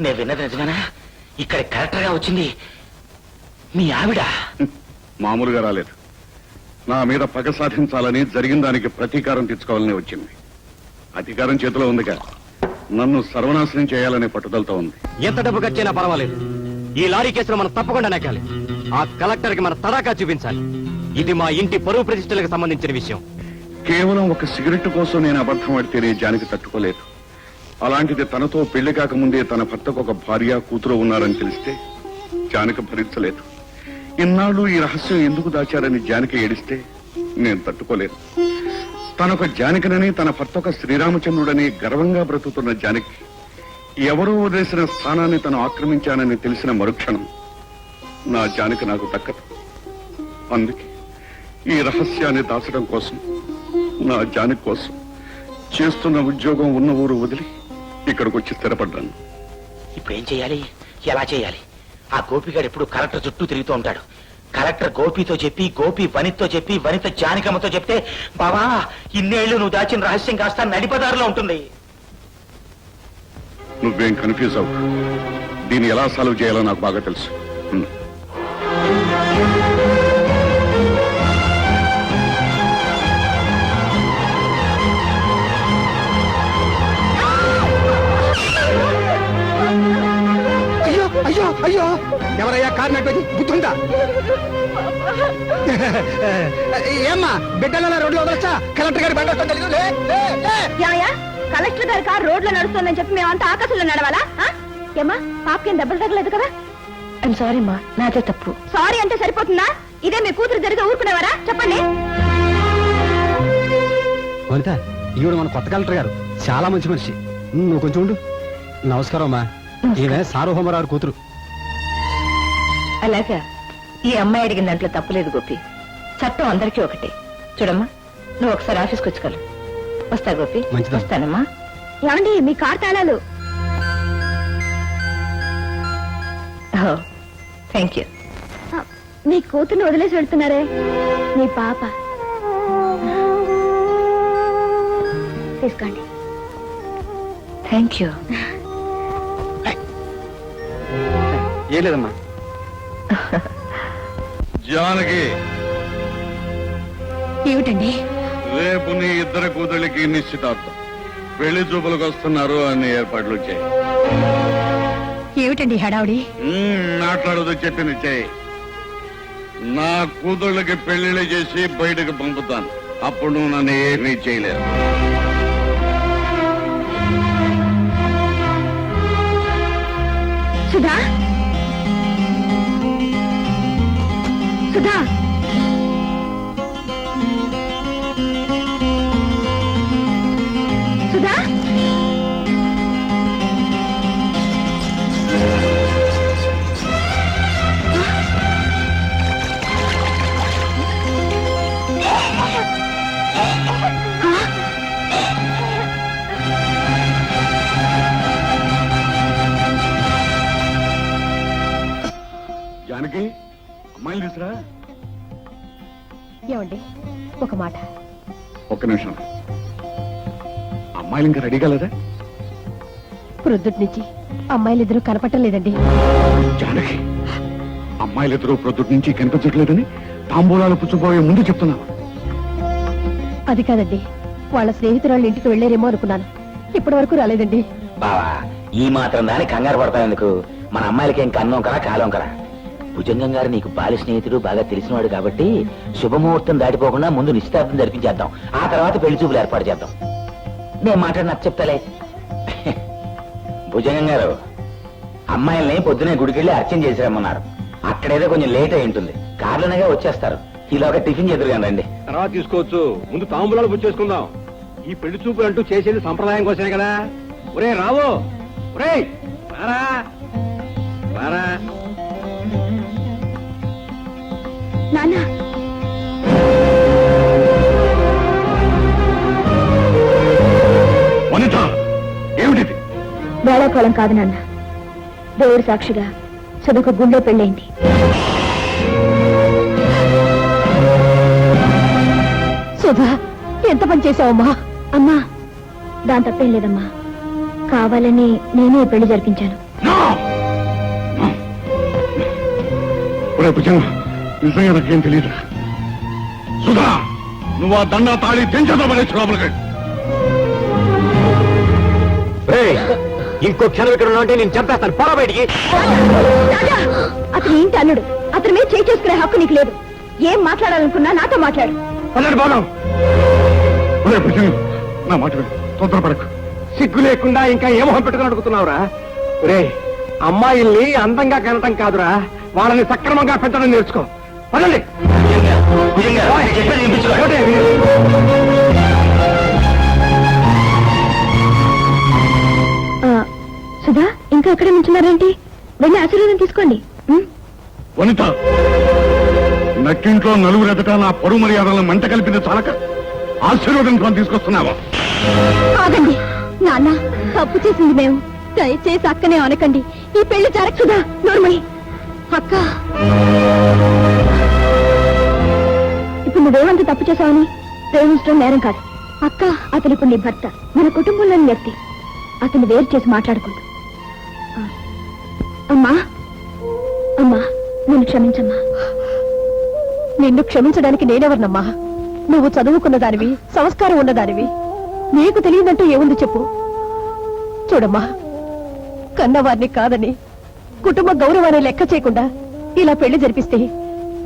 నేను విన్నది నిజమేనా? ఇక్కడ కరెక్టర్గా వచ్చింది మీ ఆవిడ. మామూలుగా రాలేదు. నా మీద పగ సాధించాలని జరిగిన దానికి ప్రతీకారం తెచ్చుకోవాలని వచ్చింది. అధికారం చేతిలో ఉందిగా. నన్ను సర్వనాశనం చేయాలనే పట్టుదలతో ఉంది. ఎంత డబ్బు ఖర్చైనా పర్వాలేదు. ఈ లారీ కేసులో మనం తప్పకుండా నెక్కాలి ఆ కలెక్టర్కి మన తడాకా చూపించాలి. ఇది మా ఇంటి పరువు ప్రతిష్టలకు సంబంధించిన విషయం. కేవలం ఒక సిగరెట్ కోసం నేను అబద్ధం ఆడితేనే జానికి తట్టుకోలేదు. అలాంటిది తనతో పెళ్ళి కాకముందే తన భర్తకు ఒక భార్య కూతురు ఉన్నారని తెలిస్తే జానక భరించలేదు. ఇన్నాళ్ళు ఈ రహస్యం ఎందుకు దాచారని జానకి ఏడిస్తే నేను తట్టుకోలేదు తనొక జానకినని తన భర్త ఒక శ్రీరామచంద్రుడని గర్వంగా బ్రతుకుతున్న జానకి ఎవరో వదిలేసిన స్థానాన్ని తను ఆక్రమించానని తెలిసిన మరుక్షణం నా జానకి నాకు దక్కదు. అందుకే ఈ రహస్యాన్ని దాచడం కోసం నా జానకి కోసం చేస్తున్న ఉద్యోగం ఉన్న ఊరు వదిలి ఇక్కడికి వచ్చి స్థిరపడ్డాను. ఇప్పుడు ఏం చేయాలి? ఎలా చేయాలి? ఆ గోపిగాడు ఎప్పుడు కలెక్టర్ చుట్టూ తిరుగుతూ ఉంటాడు. కలెక్టర్ గోపితో చెప్పి గోపి వనితతో చెప్పి వనిత జానికమ్మతో చెప్తే బావా ఇన్నేళ్ళు నువ్వు దాచిన రహస్యం కాస్త నడిపదారిలో ఉంటుంది. నువ్వేం కన్ఫ్యూజ్ అవ్వు దీన్ని ఎలా సాల్వ్ చేయాలో నాకు బాగా తెలుసు. కారు నడిపేది గుర్తుందా ఏమ్మా బిడ్డల రోడ్లో వదలచ్చా? కలెక్టర్ గారి బండి వస్తుంది తెలీదు? లే, లే, లే. యాయా కలెక్టర్ గారి కారు రోడ్లో నడుస్తుందని చెప్పి మేమంతా ఆకాశంలో నడవాలా? ఆ? ఏమ్మా పాపకేం దెబ్బలు తగలేదు కదా? ఐమ్ సారీ మా. నాదే తప్పు. సారీ అంటే సరిపోతుందా? ఇదే మీ కూతురు జరిగితే ఊరుకునేవారా? చెప్పండి. వనిత ఈవిడ మన కొత్త కలెక్టర్ గారు. చాలా మంచి మనిషి. ఉమ్, నువ్వు కొంచెం ఉండు. నమస్కారం అమ్మా. ఈమె సార్వభౌమరావు కూతురు. అలాగా ఈ అమ్మాయి అడిగిన దాంట్లో తప్పులేదు గోపి చట్టం అందరికీ ఒకటే చూడమ్మా నువ్వు ఒకసారి ఆఫీస్కి వచ్చుకోవాలి వస్తా గోపి. వస్తానమ్మా ఏమండి మీ కార్ తాళాలు థ్యాంక్ యూ మీ కూతుర్ని వదిలేసి వెళ్తున్నారే మీ పాప తీసుకోండి థ్యాంక్ యూ ఏం లేదమ్మా జానకి. ఏమిటండి? రేపు నీ ఇద్దరు కూతుళ్ళకి నిశ్చితార్థం. పెళ్ళి చూపులకు వస్తున్నారు అన్ని ఏర్పాట్లు చేయి. ఏమిటండి హడావుడి? మాట్లాడదు చెప్పింది చేయి. నా కూతుళ్ళకి పెళ్ళిళ్ళు చేసి బయటకు పంపుతాను. అప్పుడు నువ్వు నన్ను ఏమీ చేయలేవు. సుధా? సుధా తీసురా ఏమండి ఒక మాట. ఒక్క నిమిషం. అమ్మాయిలు ఇంకా రెడీ కాలేదా ప్రొద్దుటి నుంచి అమ్మాయిలిద్దరూ కనపట్టలేదండి జానకి అమ్మాయిలిద్దరూ ప్రొద్దుటి నుంచి కనిపించట్లేదని తాంబూలాలు పుచ్చుకోవే ముందు చెప్తున్నాను. అది కాదండి వాళ్ళ స్నేహితురాళ్ళు ఇంటికి వెళ్ళారేమో అనుకున్నాను. ఇప్పటి వరకు రాలేదండి. బావా ఈ మాత్రం దానికి కంగారు పడతాను మన అమ్మాయిలకి ఏం కన్నం కరా కాలం కరా భుజంగం గారు నీకు బాల్య స్నేహితుడు బాగా తెలిసినవాడు కాబట్టి శుభముహూర్తం దాటిపోకుండా ముందు నిశ్చితార్థం జరిపించేద్దాం. ఆ తర్వాత పెళ్ళి చూపులు ఏర్పాటు చేద్దాం. నేను మాట్లాడి నాకు చెప్తాలే. భుజంగం గారు అమ్మాయిల్ని పొద్దునే గుడికెళ్ళి అర్చన చేసిరమ్మన్నారు. అక్కడేదో కొంచెం లేట్ అయి ఉంటుంది. కార్లోనేగా వచ్చేస్తారు. ఈలోగా టిఫిన్ చేదురుగాని రండి. తర్వాత తీసుకోవచ్చు. ముందు తాంబూలాలు పుచ్చేసుకుందాం ఈ పెళ్ళి చూపులు అంటూ చేసేది సంప్రదాయం కోసమే కదా. ఒరే రావు ఒరే రారా. వేళాకోళం కాదు నాన్న. దేవుడి సాక్షిగా సుధకు గుండె పెళ్ళైంది. సుధా ఎంత పని చేసావమ్మా అమ్మా? దాని తప్పేం లేదమ్మా. కావాలని నేనే ఈ పెళ్ళి జరిపించాను. నిజంగా నాకేం తెలియదు సుధా నువ్వు ఆ దండా తాళి తెంచదా పడేచ్చు లోపలికి. రేయ్, ఇంకో క్షణం ఇక్కడ ఉంటే నేను చంపేస్తాను. పొర బయటికి. రాజా అతని ఇంటి అల్లుడు అతని మీద చేయి చేసుకునే హక్కు నీకు లేదు. ఏం మాట్లాడాలనుకున్నా నాతో మాట్లాడు. బాధం నా మాట విను. తొందరపడకు. సిగ్గు లేకుండా ఇంకా ఏ మొహం పెట్టుకుని అడుగుతున్నావురా? రే అమ్మాయిల్ని అందంగా కనటం కాదురా. వాళ్ళని సక్రమంగా పెంచడం నేర్చుకో. పదండి. సుధా ఇంకా ఎక్కడ నుంచున్నారేంటి? వెళ్ళి ఆశీర్వాదం తీసుకోండి? వనిత నక్కింట్లో నలుగురు ఎదట నా పరువు మర్యాదలను మంట కలిపింది చాలక ఆశీర్వదించడం తీసుకొస్తున్నావా? ఆగండి. నాన్న తప్పు చేసింది మేము. దయచేసి అక్కనే అనకండి ఈ పెళ్ళి జరగదా నోర్మణి అక్క. ఇప్పుడు నువ్వేమంత తప్పు చేశావని ప్రేమించడం నేరం కాదు. అక్క అతను ఇప్పుడు నీ భర్త. మన కుటుంబంలోని వ్యక్తి. అతను వేరు చేసి మాట్లాడుకుంటూ. అమ్మా. అమ్మా నన్ను క్షమించమ్మా. నిన్ను క్షమించడానికి నేనెవరినమ్మా? నువ్వు చదువుకున్న దానివి సంస్కారం ఉన్నదానివి నీకు తెలియదంటూ ఏముంది చెప్పు. చూడమ్మా కన్నవారిని కాదని కుటుంబ గౌరవాన్ని లెక్క చేయకుండా ఇలా పెళ్ళి జరిపిస్తే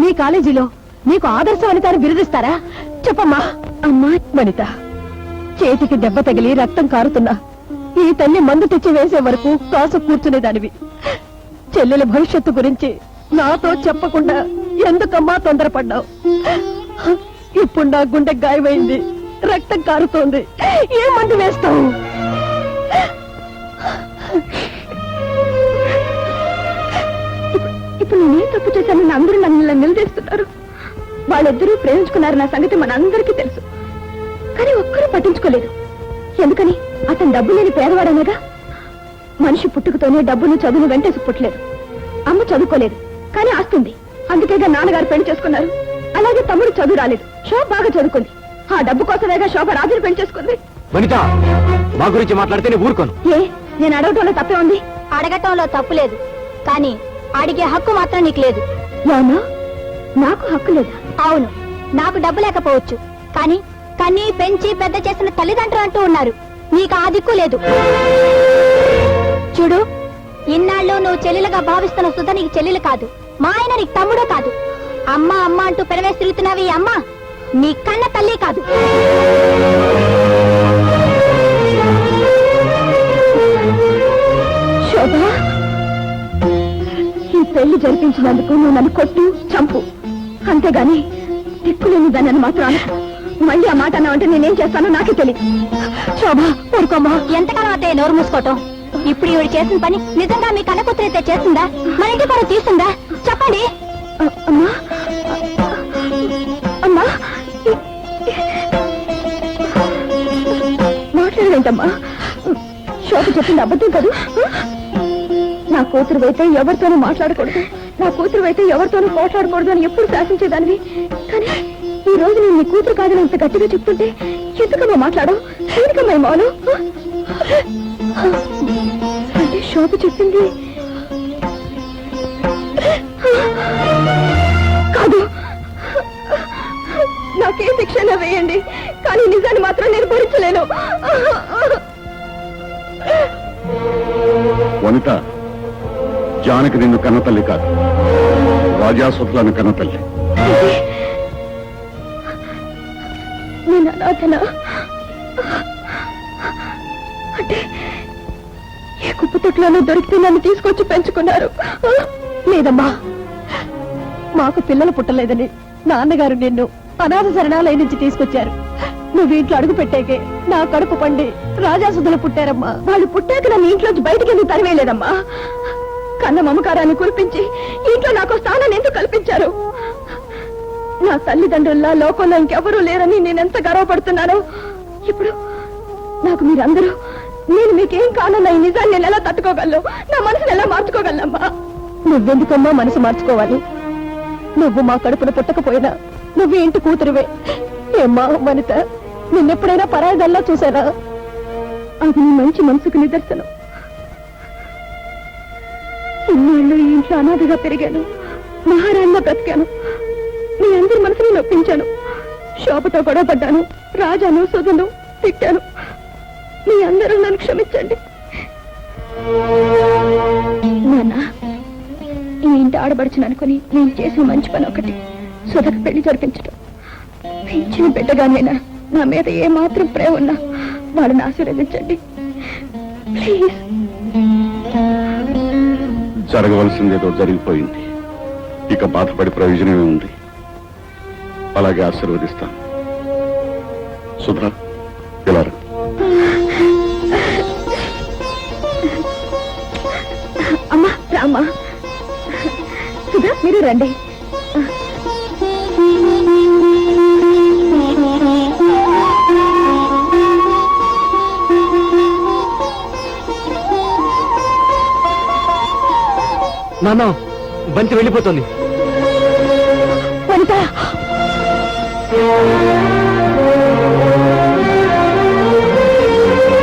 నీ కాలేజీలో నీకు ఆదర్శ అని బిరుదిస్తారా? చెప్పమ్మా. అమ్మా. వనిత చేతికి దెబ్బ తగిలి రక్తం కారుతున్నా ఈ తల్లి మందు తెచ్చి వేసే వరకు కాసు కూర్చునేదానివి చెల్లెల భవిష్యత్తు గురించి నాతో చెప్పకుండా ఎందుకమ్మా తొందరపడ్డావు? ఇప్పుడు నా గుండె గాయమైంది రక్తం కారుతోంది. ఏ మందు వేస్తావు? ఇప్పుడు- ఇప్పుడు నేనేం తప్పు చేశానని అందరూ నన్ను నిలదీస్తున్నారు. వాళ్ళిద్దరూ ప్రేమించుకున్నారు నా సంగతి మనందరికీ తెలుసు. కానీ ఒక్కరూ పట్టించుకోలేదు. ఎందుకని? అతను డబ్బు లేని పేదవాడనేగా? మనిషి పుట్టుకతోనే డబ్బును చదువును వెంటేసి పుట్టలేదు. అమ్మ చదువుకోలేదు కానీ ఆస్తుంది. అందుకేగా నాన్నగారు పెళ్ళి చేసుకున్నారు. అలాగే తమ్ముడు చదువు రాలేదు. శోభ బాగా చదువుకుంది. ఆ డబ్బు కోసమేగా శోభ రాజుని పెళ్ళి చేసుకుంది. వనిత మా గురించి మాట్లాడితే నేను ఊరుకోను. ఏ నేను అడగటంలో తప్పే ఉంది? అడగటంలో తప్పు లేదు. కానీ అడిగే హక్కు మాత్రం నీకు లేదు. నాకు హక్కు లేదా? అవును నాకు డబ్బు లేకపోవచ్చు. కానీ కన్ని పెంచి పెద్ద చేసిన తల్లిదండ్రులు అంటూ ఉన్నారు. నీకు ఆ దిక్కు లేదు. చూడు ఇన్నాళ్ళు నువ్వు చెల్లెలుగా భావిస్తున్న సుధ నీకు చెల్లెలు కాదు. మా ఆయన నీకు తమ్ముడు కాదు. అమ్మ అమ్మ అంటూ పెరవేసి తిరుగుతున్నావి అమ్మ నీ కన్న తల్లి కాదు. శోభ ఈ పెళ్ళి జరిపించినందుకు నువ్వు నన్ను కొట్టు చంపు. అంతేగాని దిక్కులేని దాన్ని మాత్రం మళ్ళీ ఆ మాట అన్నావంటే నేనేం చేస్తానో నాకే తెలియదు శోభ ఊరుకోమ్మా. ఎంతకాలం అత్తయ్య నోరు మూసుకోవటం? ఇప్పుడు ఇవి చేసిన పని నిజంగా మీ కన్న అయితే చేస్తుందా? మన ఇంటి కూడా తీసిందా చెప్పండి. అ- అమ్మా. అమ్మా. మాట్లాడేంటమ్మా శోభ చెప్పింది అబద్ధం కదూ. నా కూతురు అయితే ఎవరితోనూ మాట్లాడకూడదు. నా కూతురు అయితే ఎవరితోనూ పోట్లాడకూడదు అని ఎప్పుడు శాసించేదానివి. కానీ ఈ రోజు నేను నీ కూతురు కాదని అంత గట్టిగా చెప్తుంటే ఎందుకమ్మా మాట్లాడవు ఎందుకమ్మా ఈ మౌనం? శోభ చెప్పింది. కాదు. నాకే శిక్షణ వేయండి. కానీ నిజాన్ని మాత్రం నేను భరించలేను. వనిత జానకి నిన్ను కన్నతల్లి కాదు. రాజాసుతులను కన్నతల్లి. నేను అనాథన? అంటే ఏ కుప్ప దొరికితే నన్ను తీసుకొచ్చి పెంచుకున్నారు. లేదమ్మా మాకు పిల్లలు పుట్టలేదని నాన్నగారు నిన్ను అనాథ శరణాలయ నుంచి తీసుకొచ్చారు. నువ్వు ఇంట్లో అడుగు పెట్టాకే నా కడుపు పండి రాజాసుధులు పుట్టారమ్మా. వాళ్ళు పుట్టాక నన్ను ఇంట్లోంచి బయటికి ఎందుకు తరివేయలేదమ్మా? కన్న మమకారాన్ని కురిపించి ఇంట్లో నాకు స్థానాన్ని ఎందుకు కల్పించారు? నా తల్లిదండ్రుల్లా లోకంలో ఇంకెవరూ లేరని నేనెంత గర్వపడుతున్నానో ఇప్పుడు నాకు మీరందరూ నేను మీకేం కానన్న ఈ నిజాన్ని నేను ఎలా తట్టుకోగలను? నా మనసుని ఎలా మార్చుకోగలనమ్మా? నువ్వెందుకమ్మా మనసు మార్చుకోవాలి? నువ్వు మా కడుపున పుట్టకపోయినా నువ్వు ఇంటి కూతురువే. ఏమ్మా వనిత నిన్నెప్పుడైనా పరాయిదల్లా చూశారా అది నీ మంచి మనసుకు నిదర్శనం. ఇన్నేళ్ళు ఈ ఇంట్లో అనాథగా పెరిగాను మహారాణిగా బ్రతికాను నీ అందరి మనసుని నొప్పించాను శోభతో గొడవ పడ్డాను రాజాను సుధను తిట్టాను మీ అందరూ నన్ను క్షమించండి. నాన్న ఈ ఇంటి ఆడబడుచును అనుకుని నేను చేసిన మంచి పని ఒకటి. సుధకు పెళ్ళి జరిపించడం పెంచిన బిడ్డగానైనా నా మీద ఏమాత్రం ప్రేమ ఉన్నా వాళ్ళని ఆశీర్వదించండి. ప్లీజ్. జరగవలసిందేదో జరిగిపోయింది. ఇక బాధపడి ప్రయోజనమే ఉంది. అలాగే ఆశీర్వదిస్తాను. సుధా మీరు రండి. నాన్న బంతి వెళ్ళిపోతుంది. వనిత